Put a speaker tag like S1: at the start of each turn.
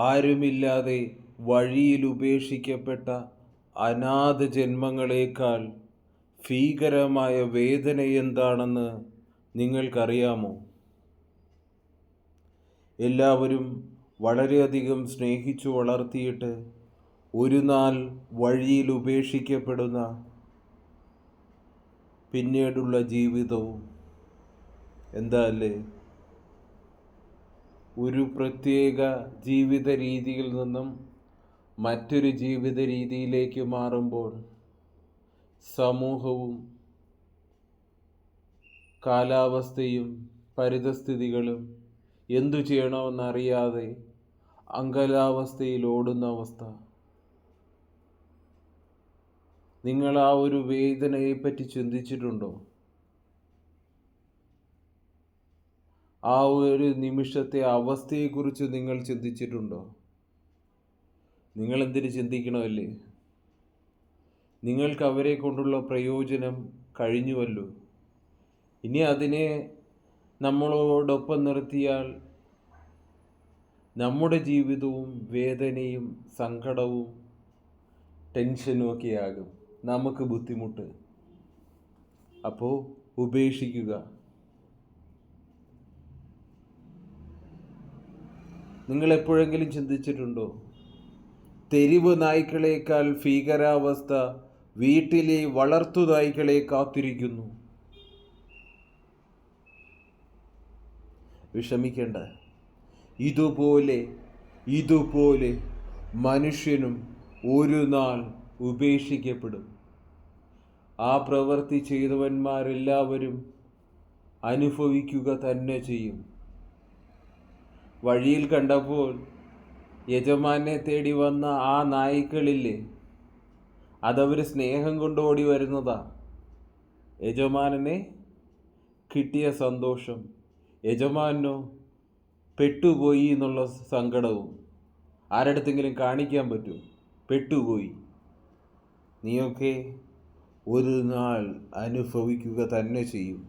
S1: ആരുമില്ലാതെ വഴിയിൽ ഉപേക്ഷിക്കപ്പെട്ട അനാഥ ജന്മങ്ങളേക്കാൾ ഭീകരമായ വേദന എന്താണെന്ന് നിങ്ങൾക്കറിയാമോ? എല്ലാവരും വളരെയധികം സ്നേഹിച്ചു വളർത്തിയിട്ട് ഒരു നാൾ വഴിയിൽ ഉപേക്ഷിക്കപ്പെടുന്ന പിന്നീടുള്ള ജീവിതവും എന്താ അല്ലേ? ഒരു പ്രത്യേക ജീവിത രീതിയിൽ നിന്നും മറ്റൊരു ജീവിത രീതിയിലേക്ക് മാറുമ്പോൾ സമൂഹവും കാലാവസ്ഥയും പരിതസ്ഥിതികളും എന്തു ചെയ്യണമെന്നറിയാതെ അങ്കലാവസ്ഥയിൽ ഓടുന്ന അവസ്ഥ. നിങ്ങൾ ആ ഒരു വേദനയെപ്പറ്റി ചിന്തിച്ചിട്ടുണ്ടോ? ആ ഒരു നിമിഷത്തെ അവസ്ഥയെക്കുറിച്ച് നിങ്ങൾ ചിന്തിച്ചിട്ടുണ്ടോ? നിങ്ങൾ എന്തിന് ചിന്തിക്കണമല്ലേ? നിങ്ങൾക്ക് അവരെ കൊണ്ടുള്ള പ്രയോജനം കഴിഞ്ഞുവല്ലോ. ഇനി അതിനെ നമ്മളോടൊപ്പം നിർത്തിയാൽ നമ്മുടെ ജീവിതവും വേദനയും സങ്കടവും ടെൻഷനും ഒക്കെ ആകും നമുക്ക് ബുദ്ധിമുട്ട്. അപ്പോൾ ഉപേക്ഷിക്കുക. നിങ്ങൾ എപ്പോഴെങ്കിലും ചിന്തിച്ചിട്ടുണ്ടോ? തെരുവ് നായ്ക്കളേക്കാൾ ഭീകരാവസ്ഥ വീട്ടിലെ വളർത്തു നായ്ക്കളെ കാത്തിരിക്കുന്നു. വിഷമിക്കേണ്ട. ഇതുപോലെ ഇതുപോലെ മനുഷ്യനും ഒരു നാൾ ഉപേക്ഷിക്കപ്പെടും. ആ പ്രവൃത്തി ചെയ്തവന്മാരെല്ലാവരും അനുഭവിക്കുക തന്നെ ചെയ്യും. വഴിയിൽ കണ്ടപ്പോൾ യജമാനെ തേടി വന്ന ആ നായ്ക്കളില്ലേ അതവർ സ്നേഹം കൊണ്ട് ഓടി വരുന്നതാ. യജമാനനെ കിട്ടിയ സന്തോഷം യജമാനോ പെട്ടുപോയി എന്നുള്ള സങ്കടവും ആരടുത്തെങ്കിലും കാണിക്കാൻ പറ്റും പെട്ടുപോയി. നീയൊക്കെ ഒരു നാൾ അനുഭവിക്കുക തന്നെ ചെയ്യും.